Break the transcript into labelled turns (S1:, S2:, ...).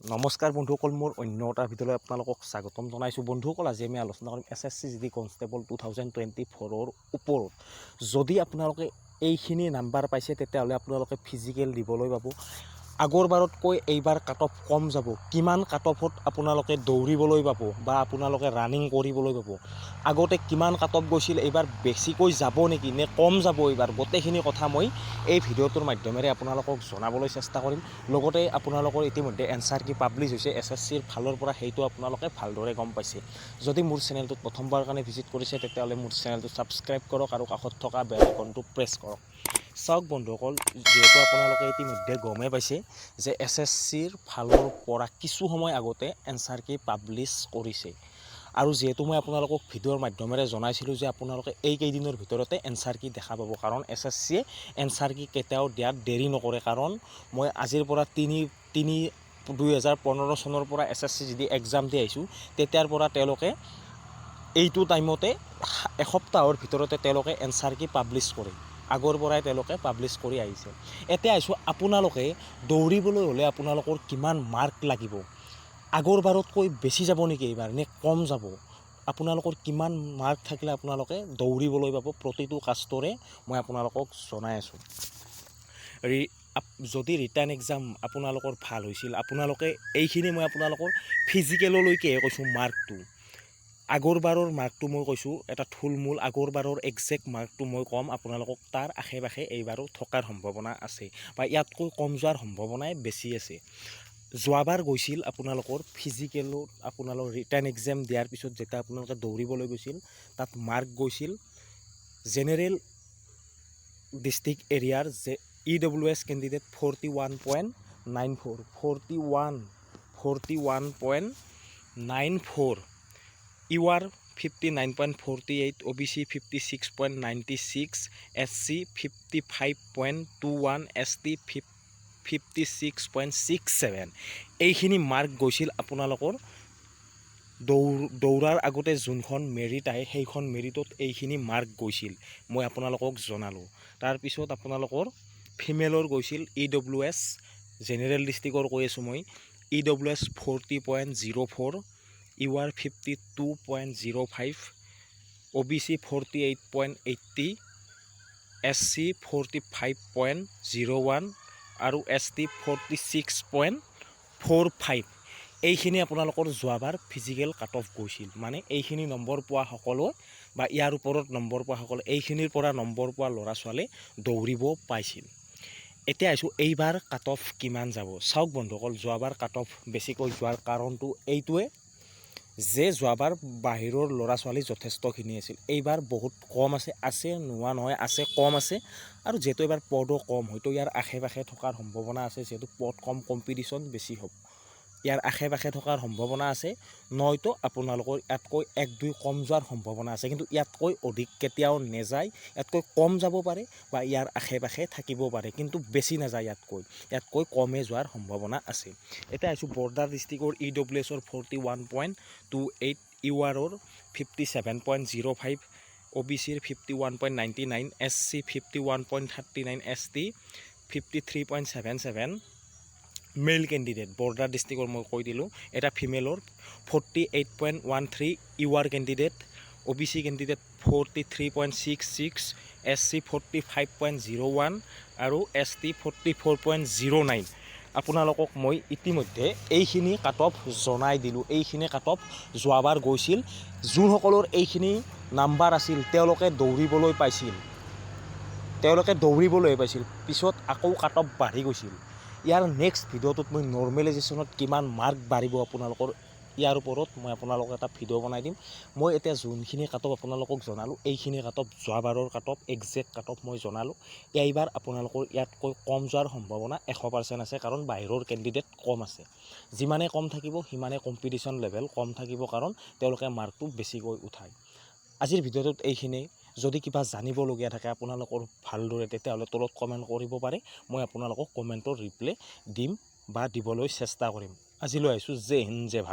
S1: নমস্কাৰ বন্ধুসকল মোৰ অন্য এটাৰ ভিতৰত আপোনালোকক স্বাগতম জনাইছোঁ। বন্ধুসকল আজি আমি আলোচনা কৰিম S S C G D constable two thousand twenty ফ'ৰৰ ওপৰত। যদি আপোনালোকে এইখিনি নাম্বাৰ পাইছে তেতিয়াহ'লে আপোনালোকে ফিজিকেল দিবলৈ পাব। আগৰবাৰতকৈ এইবাৰ কাট অফ কম যাব। কিমান কাট অফত আপোনালোকে দৌৰিবলৈ পাব বা আপোনালোকে ৰানিং কৰিবলৈ পাব? আগতে কিমান কাট অফ গৈছিল, এইবাৰ বেছিকৈ যাব নেকি নে কম যাব এইবাৰ? গোটেইখিনি কথা মই এই ভিডিঅ'টোৰ মাধ্যমেৰে আপোনালোকক জনাবলৈ চেষ্টা কৰিম। লগতে আপোনালোকৰ ইতিমধ্যে এনচাৰ কি পাব্লিছ হৈছে এছ এছ চিৰ ফালৰ পৰা সেইটো আপোনালোকে ভালদৰে গম পাইছে। যদি মোৰ চেনেলটোত প্ৰথমবাৰ কাৰণে ভিজিট কৰিছে, তেতিয়াহ'লে মোৰ চেনেলটো ছাবস্ক্ৰাইব কৰক আৰু কাষত থকা বেল আইকনটো প্ৰেছ কৰক। চাওক বন্ধুসকল যিহেতু আপোনালোকে ইতিমধ্যে গমেই পাইছে যে এছ এছ চিৰ ফালৰ পৰা কিছু সময় আগতে এনচাৰ কি পাব্লিছ কৰিছে। আৰু যিহেতু মই আপোনালোকক ভিডিঅ'ৰ মাধ্যমেৰে জনাইছিলোঁ যে আপোনালোকে এইকেইদিনৰ ভিতৰতে এনচাৰ কি দেখা পাব, কাৰণ এছ এছ চিয়ে এনচাৰ কি কেতিয়াও দিয়াত দেৰি নকৰে। কাৰণ মই আজিৰ পৰা তিনি তিনি, দুহেজাৰ পোন্ধৰ চনৰ পৰা এছ এছ চি যদি এক্সাম দি আহিছোঁ, তেতিয়াৰ পৰা তেওঁলোকে এইটো টাইমতে এসপ্তাহৰ ভিতৰতে তেওঁলোকে এনচাৰ কি পাব্লিছ কৰে। আগৰ পৰাই তেওঁলোকে পাব্লিছ কৰি আহিছে। এতিয়া আহিছোঁ আপোনালোকে দৌৰিবলৈ হ'লে আপোনালোকৰ কিমান মাৰ্ক লাগিব? আগৰবাৰতকৈ বেছি যাব নেকি এইবাৰ? নে কম যাব? আপোনালোকৰ কিমান মাৰ্ক থাকিলে আপোনালোকে দৌৰিবলৈ পাব? প্ৰতিটো কাষ্টৰে মই আপোনালোকক জনাই আছোঁ। যদি ৰিটাৰ্ণ এক্সাম আপোনালোকৰ ভাল হৈছিল আপোনালোকে এইখিনি মই আপোনালোকৰ ফিজিকেললৈকেহে কৈছোঁ মাৰ্কটো আগৰবাৰৰ মাৰ্কটো মই কৈছোঁ এটা থুলমূল আগৰবাৰৰ একজেক্ট মাৰ্কটো মই ক'ম আপোনালোকক তাৰ আশে পাশে এইবাৰো থকাৰ সম্ভাৱনা আছে বা ইয়াতকৈ কম যোৱাৰ সম্ভাৱনাই বেছি আছে। যোৱাবাৰ গৈছিল আপোনালোকৰ ফিজিকেলত আপোনালোকৰ ৰিটাৰ্ণ এক্সাম দিয়াৰ পিছত যেতিয়া আপোনালোকে দৌৰিবলৈ গৈছিল তাত মাৰ্ক গৈছিল জেনেৰেল ডিষ্ট্ৰিক্ট এৰিয়াৰ যে E W S candidate forty one point nine four forty one forty one point nine four U R fifty nine point forty eight C fifty six point ninety six S C fifty five point two one S T ফিফ fifty six point six seven এইখিনি mark গৈছিল আপোনালোকৰ দৌৰ দৌৰাৰ আগতে যোনখন merit আহে, সেইখন মেৰিটত এইখিনি মাৰ্ক গৈছিল। মই আপোনালোকক জনালোঁ। তাৰপিছত আপোনালোকৰ ফিমেলৰ গৈছিল ই ডব্লিউ এছ জেনেৰেল ডিষ্ট্ৰিক্টৰ কৈ আছোঁ মই। E W S forty point zero' four U R fifty two point zero' five C forty eight point eighty C forty five point zero' one আৰু S T forty six point four five. এইখিনি আপোনালোকৰ যোৱাবাৰ physical cut off গৈছিল। মানে এইখিনি number পোৱা সকলো বা ইয়াৰ ওপৰত নম্বৰ পোৱা সকলে, এইখিনিৰ পৰা নম্বৰ পোৱা ল'ৰা ছোৱালীয়ে দৌৰিব পাইছিল। এতিয়া আহিছোঁ, এইবাৰ কাট অফ কিমান যাব? চাওক বন্ধুসকল, যোৱাবাৰ কাট অফ বেছিকৈ যোৱাৰ কাৰণটো এইটোৱে। যে যোৱাবাৰ বাহিৰৰ ল'ৰা ছোৱালী যথেষ্টখিনি আছিল। এইবাৰ বহুত কম আছে আছে, নোহোৱা নহয়, আছে, কম আছে। আৰু যিহেতু এইবাৰ পদো কম, হয়তো ইয়াৰ আশে পাশে থকাৰ সম্ভাৱনা আছে, যিহেতু পদ কম কম্পিটিশ্যন বেছি হ'ব। ইয়াৰ আশে পাশে থকাৰ সম্ভাৱনা আছে। নয়তো আপোনালোকৰ ইয়াতকৈ এক দুই কম যোৱাৰ সম্ভাৱনা আছে। কিন্তু ইয়াতকৈ অধিক কেতিয়াও নেযায়। ইয়াতকৈ কম যাব পাৰে বা ইয়াৰ আশে পাশে থাকিব পাৰে। কিন্তু বেছি নাযায় ইয়াতকৈ। ইয়াতকৈ কমে যোৱাৰ সম্ভাৱনা আছে। এতিয়া আহিছোঁ বৰ্ডাৰ ডিষ্ট্ৰিক্টৰ ই ডব্লিউ এছৰ forty one point two eight U আৰৰ fifty seven point zero' five O' B চিৰ fifty one point ninety nine S C fifty one point thirty nine S T fifty three point seven seven male candidate border ডিষ্ট্ৰিক্টৰ মই কৈ দিলোঁ। এটা ফিমেলৰ forty eight point one three U R candidate O' B C candidate forty three point six six S C forty five point zero' one আৰু S T forty four point zero' nine আপোনালোকক মই ইতিমধ্যে এইখিনি cut off জনাই দিলোঁ। এইখিনি cut off যোৱাবাৰ গৈছিল। যোনসকলৰ এইখিনি নাম্বাৰ আছিল, তেওঁলোকে দৌৰিবলৈ পাইছিল। তেওঁলোকে দৌৰিবলৈ পাইছিল। পিছত আকৌ কাট অফ বাঢ়ি গৈছিল। ইয়াৰ নেক্সট ভিডিঅ'টোত মই নৰ্মেলাইজেশ্যনত কিমান মাৰ্ক বাঢ়িব আপোনালোকৰ, ইয়াৰ ওপৰত মই আপোনালোকক এটা ভিডিঅ' বনাই দিম। মই এতিয়া যোনখিনি কাট অফ আপোনালোকক জনালোঁ, এইখিনি কাট অফ যোৱাবাৰৰ কাট অফ একজেক্ট কাট মই জনালোঁ। এইবাৰ আপোনালোকৰ ইয়াতকৈ কম যোৱাৰ সম্ভাৱনা এশ পাৰ্চেণ্ট আছে, কাৰণ বাহিৰৰ কেণ্ডিডেট কম আছে। যিমানে কম থাকিব, সিমানে কম্পিটিশ্যন লেভেল কম থাকিব, কাৰণ তেওঁলোকে মাৰ্কটো বেছিকৈ উঠায়। আজিৰ ভিডিঅ'টোত এইখিনিয়ে যদি কিবা জানিবলগীয়া থাকে আপোনালোকৰ ভালদৰে তেতিয়াহ'লে তলত কমেণ্ট কৰিব পাৰে। মই আপোনালোকক কমেণ্টৰ ৰিপ্লাই দিম বা দিবলৈ চেষ্টা কৰিম। আজিলৈ আহিছোঁ জে হিন্দ জে ভাৰত।